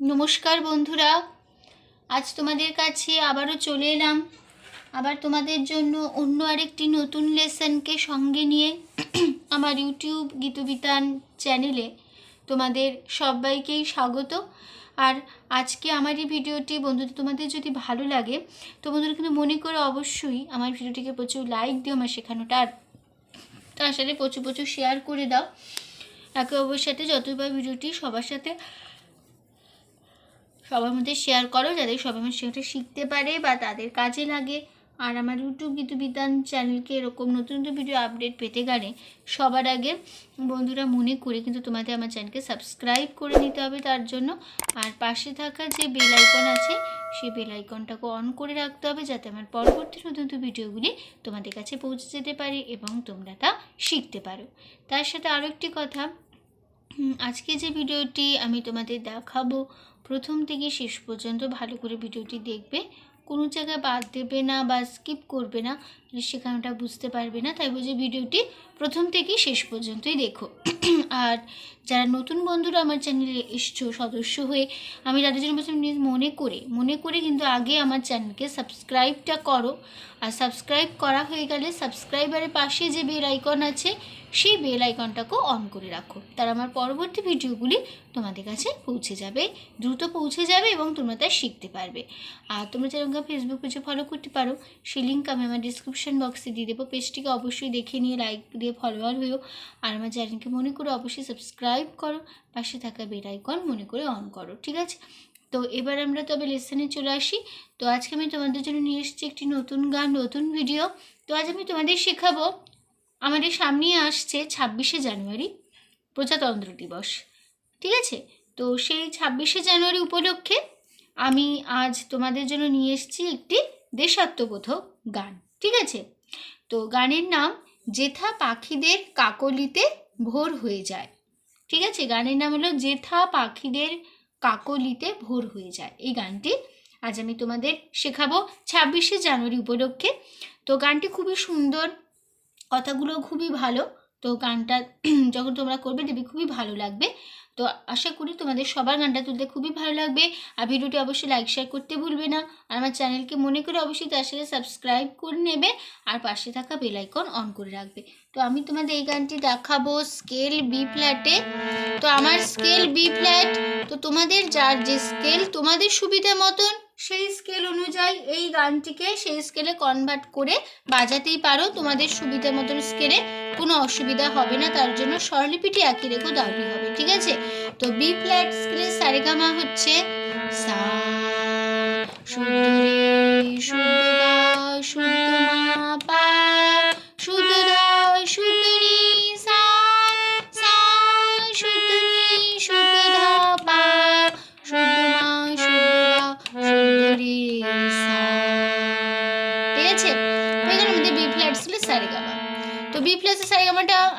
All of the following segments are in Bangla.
নমস্কার বন্ধুরা। আজ তোমাদের কাছে আবারও চলে এলাম। আবার তোমাদের জন্য অন্য আরেকটি নতুন লেসনকে সঙ্গে নিয়ে আমার ইউটিউব গীতবিতান চ্যানেলে তোমাদের সবাইকেই স্বাগত। আর আজকে আমার এই ভিডিওটি, বন্ধুদের, তোমাদের যদি ভালো লাগে, তো বন্ধুরা কিন্তু মনে করে অবশ্যই আমার ভিডিওটিকে প্রচুর লাইক দিও, আমার শেখানোটা। আর তার সাথে প্রচুর প্রচুর শেয়ার করে দাও। একে অপরের সাথে যতবার ভিডিওটি সবার সাথে সবার মধ্যে শেয়ার করো যাতে সবাই আমার সেটা শিখতে পারে বা তাদের কাজে লাগে। আর আমার ইউটিউব গীত বিতান চ্যানেলকে এরকম নতুন নতুন ভিডিও আপডেট পেতে গেলে সবার আগে বন্ধুরা মনে করে কিন্তু তোমাদের আমার চ্যানেলকে সাবস্ক্রাইব করে নিতে হবে তার জন্য। আর পাশে থাকা যে বেল আইকন আছে, সেই বেল আইকনটাকে অন করে রাখতে হবে যাতে আমার পরবর্তী নতুন নতুন ভিডিওগুলি তোমাদের কাছে পৌঁছে যেতে পারে এবং তোমরা তা শিখতে পারো। তার সাথে আরও একটি কথা আজকে যে ভিডিওটি আমি তোমাদের দেখাবো প্রথম থেকে শেষ পর্যন্ত ভালো করে ভিডিওটি দেখবে। কোনো জায়গায় বাদ দেবে না বা স্কিপ করবে না। তাহলে শেখানোটা বুঝতে পারবে না, তাই বুঝে ভিডিওটি প্রথম থেকে শেষ পর্যন্তই দেখো। আর যারা নতুন বন্ধুরা আমার চ্যানেলে এসছো, সদস্য হয়ে, আমি তাদের জন্য বলছি প্লিজ মনে করে মনে করে কিন্তু আগে আমার চ্যানেলকে সাবস্ক্রাইবটা করো। আর সাবস্ক্রাইব করা হয়ে গেলে সাবস্ক্রাইবারের পাশে যে বেল আইকন আছে, সেই বেল আইকনটাকেও অন করে রাখো। তার আমার পরবর্তী ভিডিওগুলি তোমাদের কাছে পৌঁছে যাবে, দ্রুত পৌঁছে যাবে এবং তোমরা তা শিখতে পারবে। আর তোমরা যেরকম ফেসবুক পেজে ফলো করতে পারো, সেই লিঙ্ক আমি আমার ডিসক্রিপশন বক্সে দিয়ে দেবো। পেজটিকে অবশ্যই দেখে নিয়ে লাইক দিয়ে ফলোয়ার হয়েও। আর আমার চ্যানেলকে মনে করে অবশ্যই সাবস্ক্রাইব করো। পাশে থাকা বেল আইকন মনে করে অন করো, ঠিক আছে? তো এবার আমরা তবে লেসনে চলে আসি। তো আজকে আমি তোমাদের জন্য নিয়ে এসেছি একটি নতুন গান, নতুন ভিডিও তো আজ আমি তোমাদের শেখাবো, আমাদের সামনেই আসছে ছাব্বিশে জানুয়ারি প্রজাতন্ত্র দিবস, ঠিক আছে? তো সেই ছাব্বিশে জানুয়ারি উপলক্ষে আমি আজ তোমাদের জন্য নিয়ে এসেছি একটি দেশাত্মবোধক গান। ঠিক আছে? তো গানের নাম জেঠা পাখিদের কাকলিতে ভোর হয়ে যায়। ঠিক আছে? গানের নাম হলো জেঠা পাখিদের কাকলিতে ভোর হয়ে যায়। এই গানটি আজ আমি তোমাদের শেখাবো ছাব্বিশে জানুয়ারি উপলক্ষে। তো গানটি খুবই সুন্দর কথাগুলো খুবই ভালো। তো গানটা যখন তোমরা করবে দেখবে খুবই ভালো লাগবে। তো আশা করি তোমাদের সবার গানটা তুলতে খুবই ভালো লাগবে। আর ভিডিওটি অবশ্যই লাইক শেয়ার করতে ভুলবে না। আর আমার চ্যানেলকে মনে করে অবশ্যই তার সাথে সাবস্ক্রাইব করে নেবে। আর পাশে থাকা বেল আইকন অন করে রাখবে। তো আমি তোমাদের এই গানটি দেখাবো স্কেল বি ফ্ল্যাটে তো আমার স্কেল বি ফ্ল্যাট তো তোমাদের যার যে স্কেল তোমাদের সুবিধা মতন সেই স্কেল অনুযায়ী এই গানটিকে সেই স্কেলে কনভার্ট করে বাজাতেই পারো। তোমাদের সুবিধা মতন স্কেলে কোনো অসুবিধা হবে না। তার জন্য স্বরলিপিটি একই রেখো তাহলেই হবে। ঠিক আছে? তো বি ফ্ল্যাট স্কেলের সারেগামা হচ্ছে সা শুদ্ধ রে মা পা।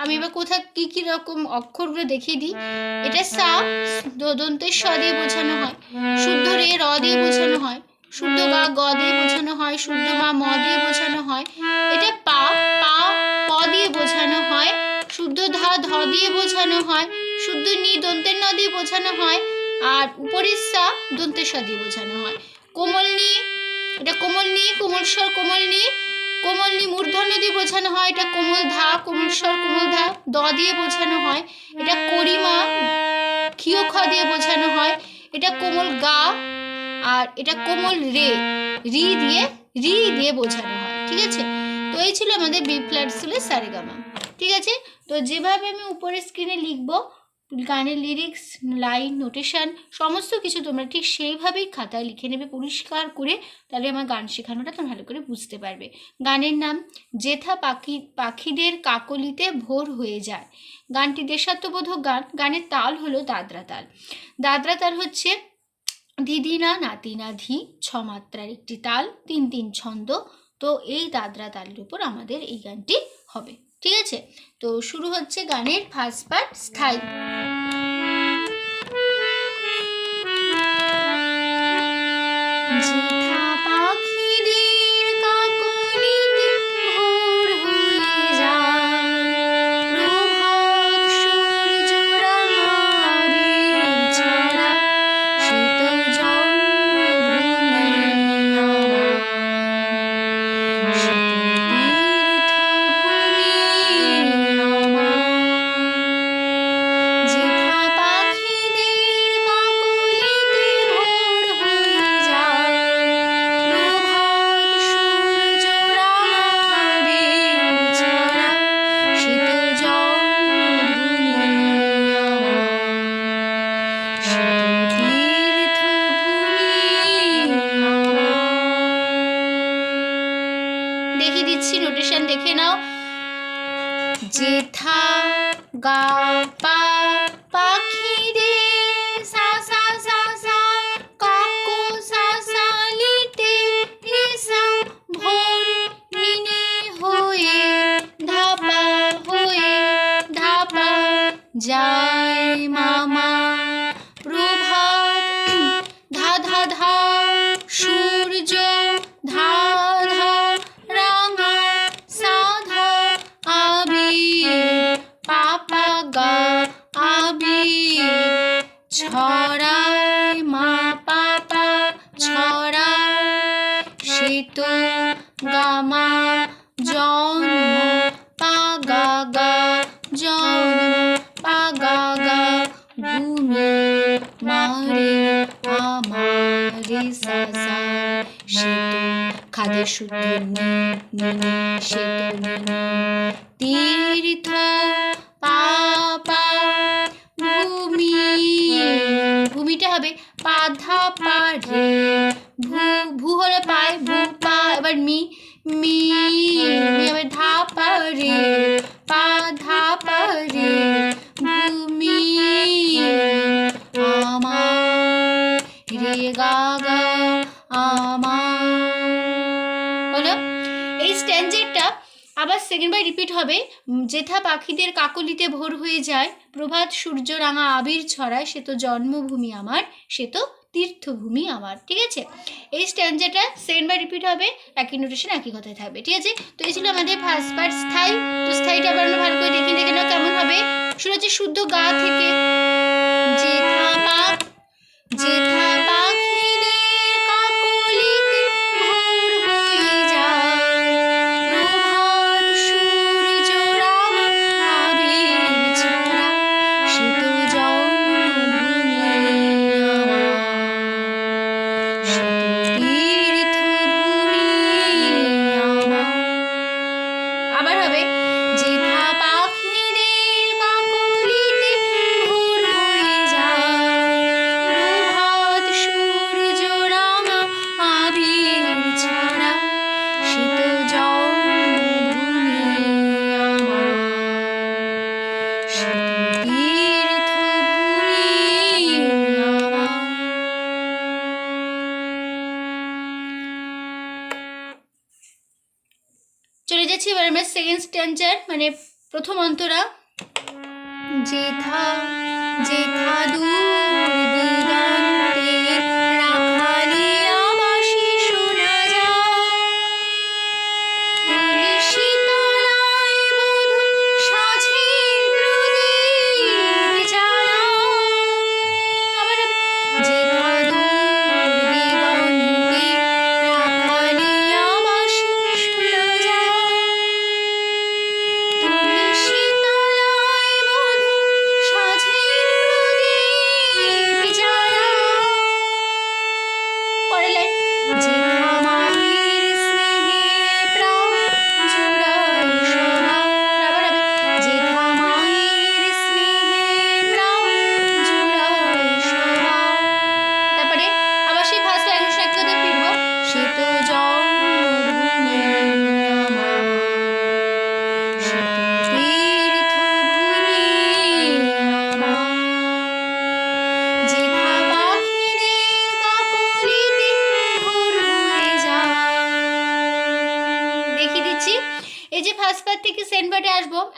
আমি এবার কোথায় কী কী রকম অক্ষরগুলো দেখিয়ে দিই? এটা সা দ- দন্তের স দিয়ে বোঝানো হয়, শুদ্ধ রে, র দিয়ে বোঝানো হয়, শুদ্ধ গা, গ দিয়ে বোঝানো হয়, শুদ্ধ মা ম দিয়ে বোঝানো হয়, এটা পা পা, প দিয়ে বোঝানো হয়, শুদ্ধ ধা, ধ দিয়ে বোঝানো হয়, শুদ্ধ নি, দন্তের ন দিয়ে বোঝানো হয়, আর উপরের সা দন্তের স দিয়ে বোঝানো হয়। কোমল নি, এটা কোমল নি, কোমল স্বর কোমল নি কোমল নি মূর্ধন্য দিয়ে বোঝানো হয়, এটা কোমল ধা, কোমল স্বর, কোমল ধা, দ দিয়ে বোঝানো হয়, এটা করিমা, ক্ষীয় খ দিয়ে বোঝানো হয়, এটা কোমল গা আর এটা কোমল রে, রি দিয়ে রি দিয়ে বোঝানো হয়, ঠিক আছে? তো এই ছিল আমাদের বি ফ্ল্যাট স্কুলের সারেগামা, ঠিক আছে? তো যেভাবে আমি উপরে স্ক্রিনে লিখব গানের লিরিক্স লাইন নোটেশন সমস্ত কিছু তোমরা ঠিক সেইভাবেই খাতায় লিখে নেবে, পরিষ্কার করে তাহলে আমার গান শেখানোটা তোমরা ভালো করে বুঝতে পারবে। গানের নাম জেঠা পাখি, পাখিদের কাকলিতে ভোর হয়ে যায়। গানটি দেশাত্মবোধক গান, গানের তাল হলো দাদরা তাল। দাদরা তাল হচ্ছে দিদিনা নাতিনা ধি ছ মাত্রার একটি তাল, তিন তিন ছন্দ। তো এই দাদরা তালের উপর আমাদের এই গানটি হবে। ঠিক আছে? তো শুরু হচ্ছে গানের ফার্স্ট পার্ট স্থায়ী। গা পা ছড়ায় মা পাপা ছড়ায় সে তো গামা, জন্ম পাগা গা জন্ম পাগা গা ভূমি মারে আমারে সাসা সে তো খাদে শুদ্ধ নি সে নি তীর্থ ভূমিটা হবে পাধা পারে ভূ ভূ হলে পায়, ভূ, পা, এবার মি মি হবে ধা পারে পা, ধা পারে ভূমি আমার রে, গা গা আমার হলো? এই স্ট্যান্ডারটা আবার সেকেন্ড বাই রিপিট হবে। যেথা পাখিদের কাকলিতে ভোর হয়ে যায়, প্রভাত সূর্য রাঙা আবির ছড়ায়, সে তো জন্মভূমি আমার, সে তো তীর্থভূমি আমার, ঠিক আছে? এই স্ট্যান্ডারটা সেকেন্ড বাই রিপিট হবে, একই নোটেশন একই কথায় থাকবে, ঠিক আছে? তো এই ছিল আমাদের ফার্স্ট পার্ট স্থায়ী। তো স্থায়ীটা আবার আমরা ভালো করে দেখে দেখে নাও কেমন হবে। হচ্ছে শুদ্ধ গা থেকে যেথা পাখ যেথা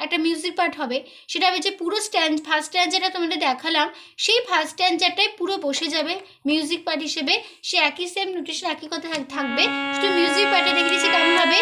একটা মিউজিক পার্ট হবে, সেটা হবে যে পুরো স্ট্যান্ড ফার্স্ট স্ট্যান্ড যেটা তোমাদের দেখালাম, সেই ফার্স্ট স্ট্যান্ডারটাই পুরো বসে যাবে মিউজিক পার্ট হিসেবে, সে একই সেম নোটেশন একই কথা থাকবে। শুধু মিউজিক পার্টে দেখে দিচ্ছি কেমন হবে।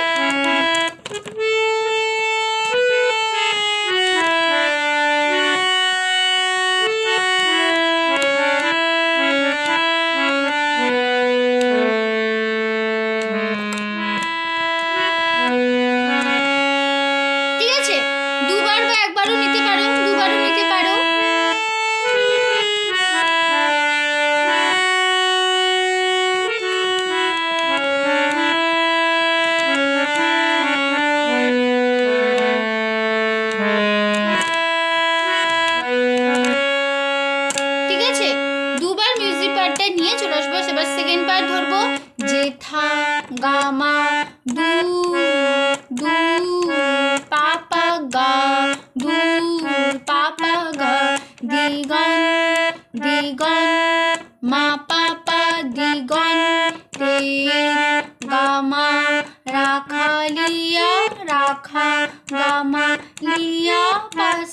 妈，你要把。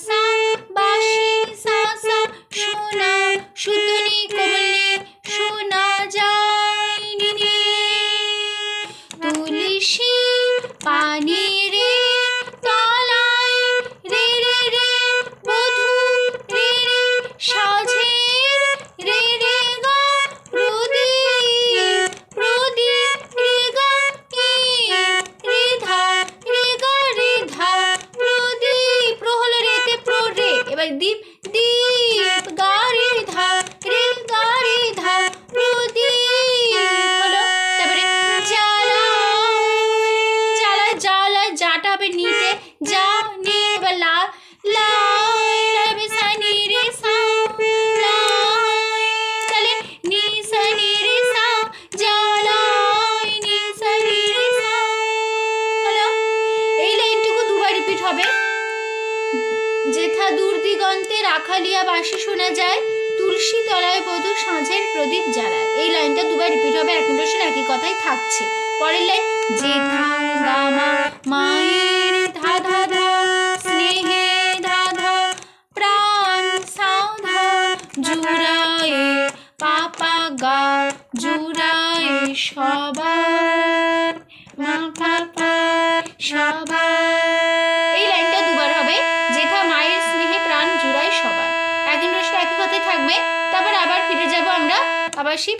বয়সী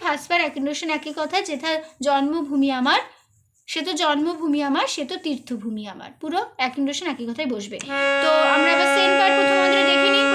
এক নোশন একই কথা যেথা জন্মভূমি আমার, সে তো জন্মভূমি আমার, সে তো তীর্থভূমি আমার। পুরো একন্ডোষণ একই কথাই বসবে। তো আমরা আবার সেন্ট পার প্রথম দেখে নিই।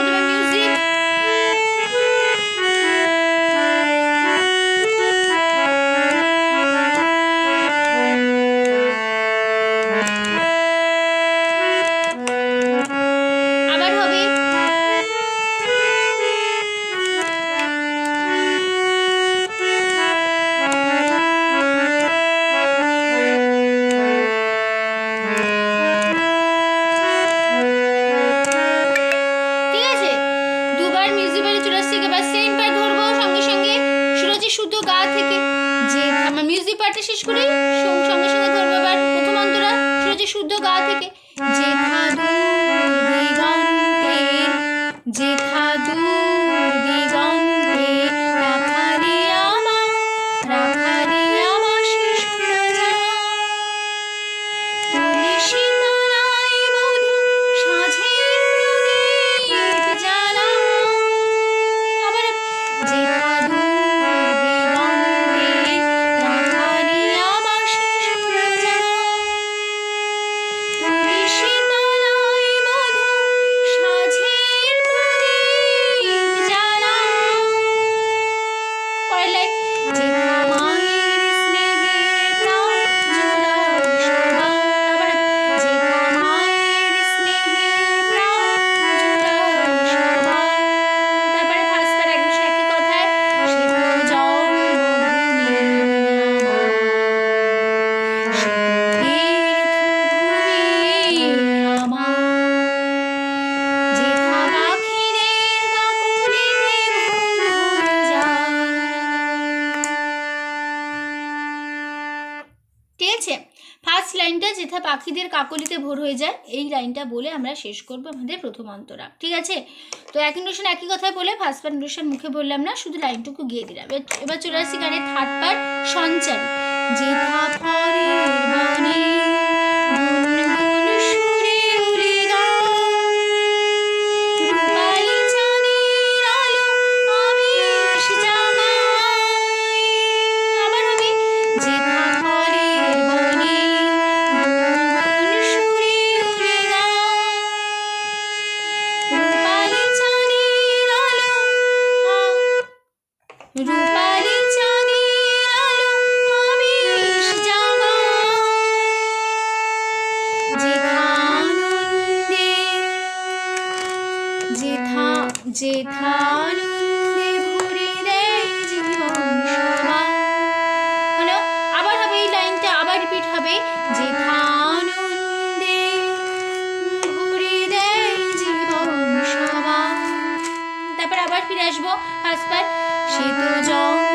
গা থেকে। যে আমরা মিউজিক পার্টটা শেষ করি, সঙ্গে সঙ্গে ধরবো আবার প্রথম অন্তরা শুরু যে শুদ্ধ গা থেকে। যে খাদু যে খাদু কাকলিতে ভোর হয়ে যায়। এই লাইনটা বলে আমরা শেষ করব আমাদের প্রথম অন্তরা। ঠিক আছে? তো এক ইন্ডোশন একই কথায় বলে ফার্স্ট পার্ট ইন্ডোশন মুখে বললাম না, শুধু লাইনটুকু গিয়ে দিলাম। এবার চলে আসছি গানে থার্ড পার্ট সঞ্চারী। হবে। যে আনন্দে ঘুরে দেয় জীবন তারপর আবার ফিরে আসব। ফার্স্ট সে তো জল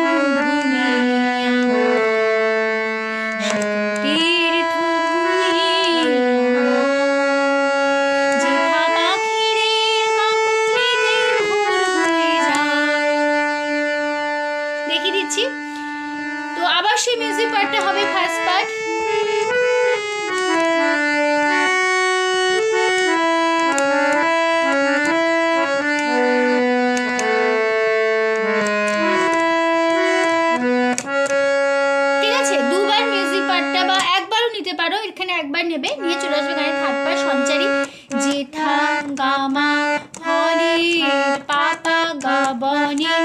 একবার নেবে নিয়ে চলে আসবে গানের থার্ড পার সঞ্চারী। জেঠা গামা হরি পাপা গাবনে।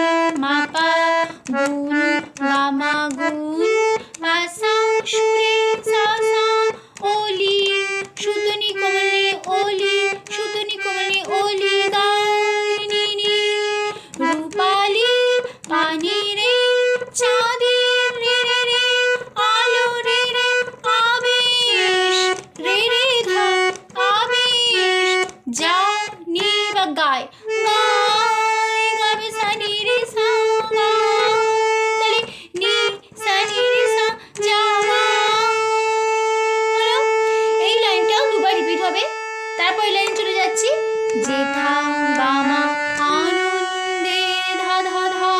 তারপর লাইন চলে যাচ্ছি। জেঠা গামা আনন্দে ধা ধা ধা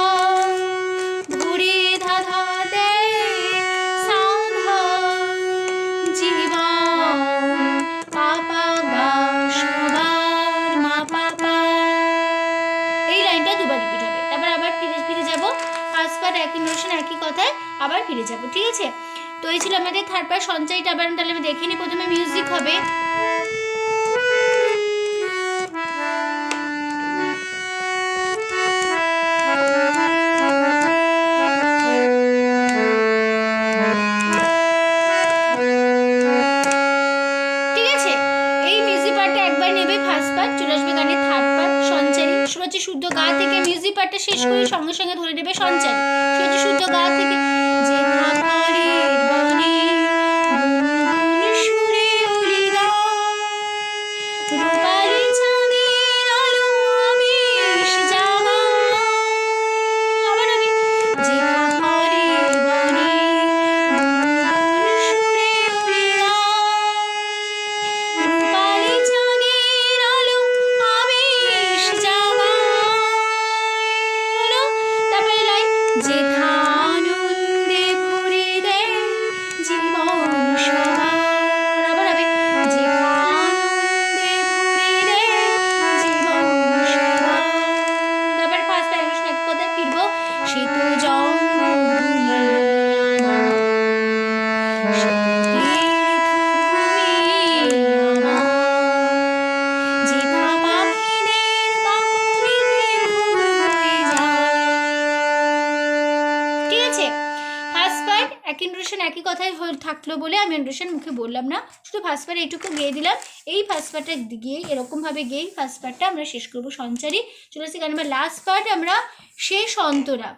ঘুরে ধা ধা দে সাধা। জীবন পাপা গা, সবার মা পাপা। এই লাইনটা দুবার হবে। তারপর আবার ফিরে ফিরে একই একই কথায় আবার ফিরে যাব, ঠিক আছে? তো এই ছিল আমাদের থার্ড পার্ট সঞ্চয়টা আবার তাহলে আমি দেখিনি প্রথমে মিউজিক হবে। পার্টটা একবার নেবে ফার্স্ট পার্ট চলে আসবে গানে থার্ড পার্ট সঞ্চারী। শুরু শুদ্ধ গা থেকে মিউজিক পার্টটা শেষ করে সঙ্গে সঙ্গে ধরে নেবে সঞ্চারী। শুরু শুদ্ধ গা থেকে যে খাবারের থাকল বলে আমি ইন্ড্রেশন মুখে বললাম না। শুধু ফার্স্ট পার্ট এইটুকু গিয়ে দিলাম। এই ফার্স্ট পার্টটা গিয়ে, এরকমভাবে গিয়েই ফার্স্ট পার্টটা আমরা শেষ করব। সঞ্চারী, চলে আসছি কারণ লাস্ট পার্ট আমরা শেষ অন্তরা।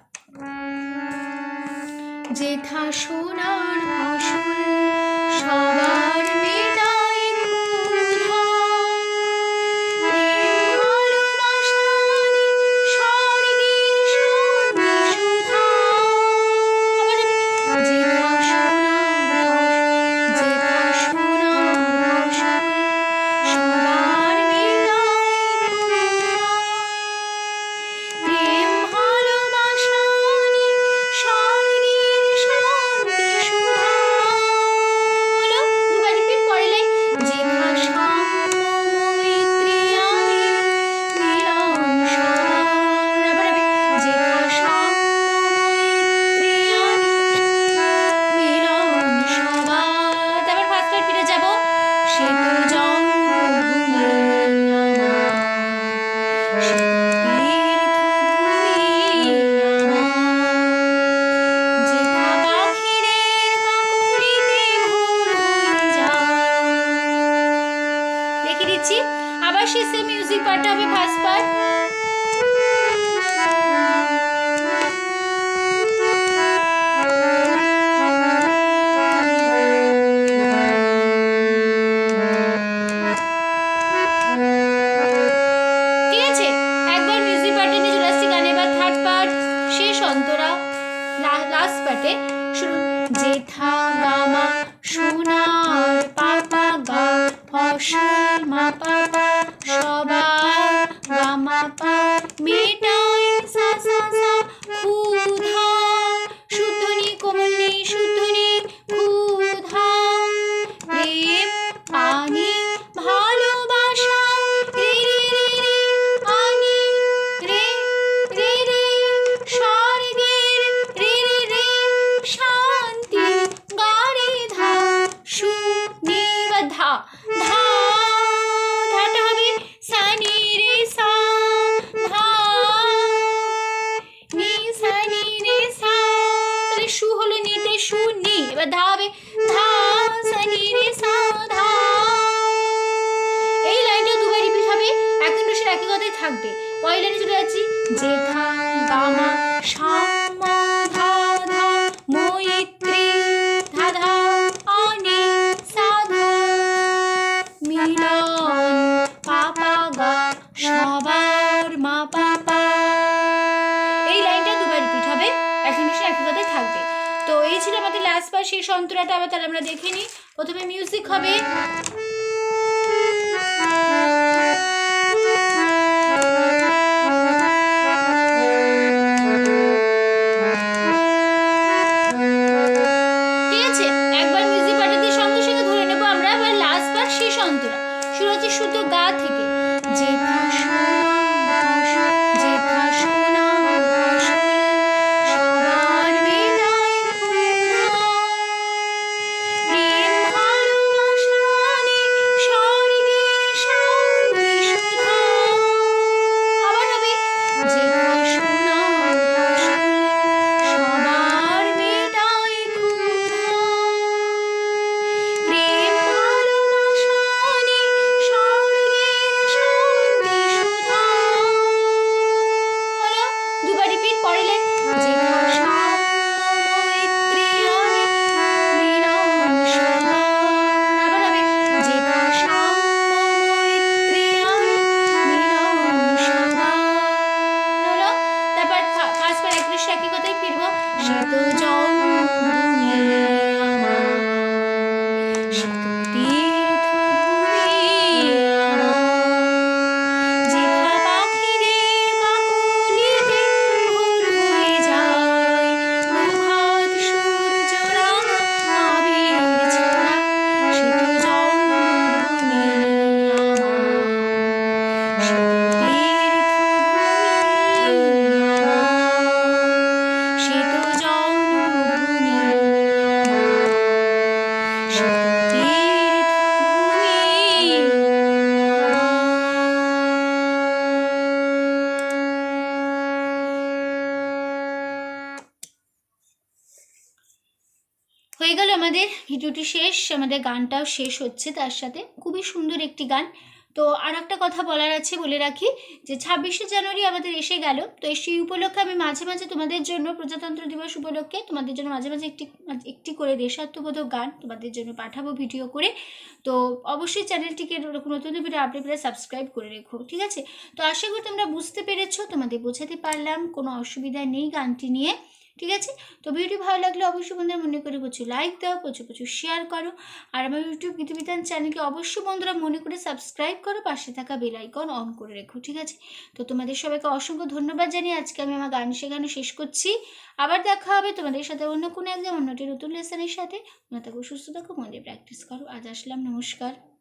যেথা সোনার ফসল সবার পার্টটা হবে ফার্স্ট পার্ট সন্তরাটা আবার তাহলে আমরা দেখে নিই। প্রথমে মিউজিক হবে। সে শেষ আমাদের গানটাও শেষ হচ্ছে তার সাথে। খুবই সুন্দর একটি গান। তো আর একটা কথা বলার আছে বলে রাখি যে, ছাব্বিশে জানুয়ারি আমাদের এসে গেল। তো সেই উপলক্ষে আমি মাঝে মাঝে তোমাদের জন্য প্রজাতন্ত্র দিবস উপলক্ষে তোমাদের জন্য মাঝে মাঝে একটি একটি করে দেশাত্মবোধক গান তোমাদের জন্য পাঠাবো ভিডিও করে। তো অবশ্যই চ্যানেলটিকে নতুন নতুন ভিডিও আপডেট পেলে সাবস্ক্রাইব করে রেখো, ঠিক আছে? তো আশা করি তোমরা বুঝতে পেরেছ, তোমাদের বোঝাতে পারলাম, কোনো অসুবিধা নেই গানটি নিয়ে। ঠিক আছে? তো ভিডিও ভালো লাগলে অবশ্যই বন্ধুরা মনে করে প্রচুর লাইক দাও, প্রচুর প্রচুর শেয়ার করো। আর আমার ইউটিউব গীতবিধান চ্যানেলকে অবশ্যই বন্ধুরা মনে করে সাবস্ক্রাইব করো, পাশে থাকা বেল আইকন অন করে রেখো, ঠিক আছে? তো তোমাদের সবাইকে অসংখ্য ধন্যবাদ জানিয়ে আজকে আমি আমার গান শেখানো শেষ করছি। আবার দেখা হবে তোমাদের সাথে অন্য কোনো একদম অন্যটি নতুন লেসনের সাথে। তোমরা থাকো, সুস্থ থাকো, মনে প্র্যাকটিস করো। আজ আসলাম, নমস্কার।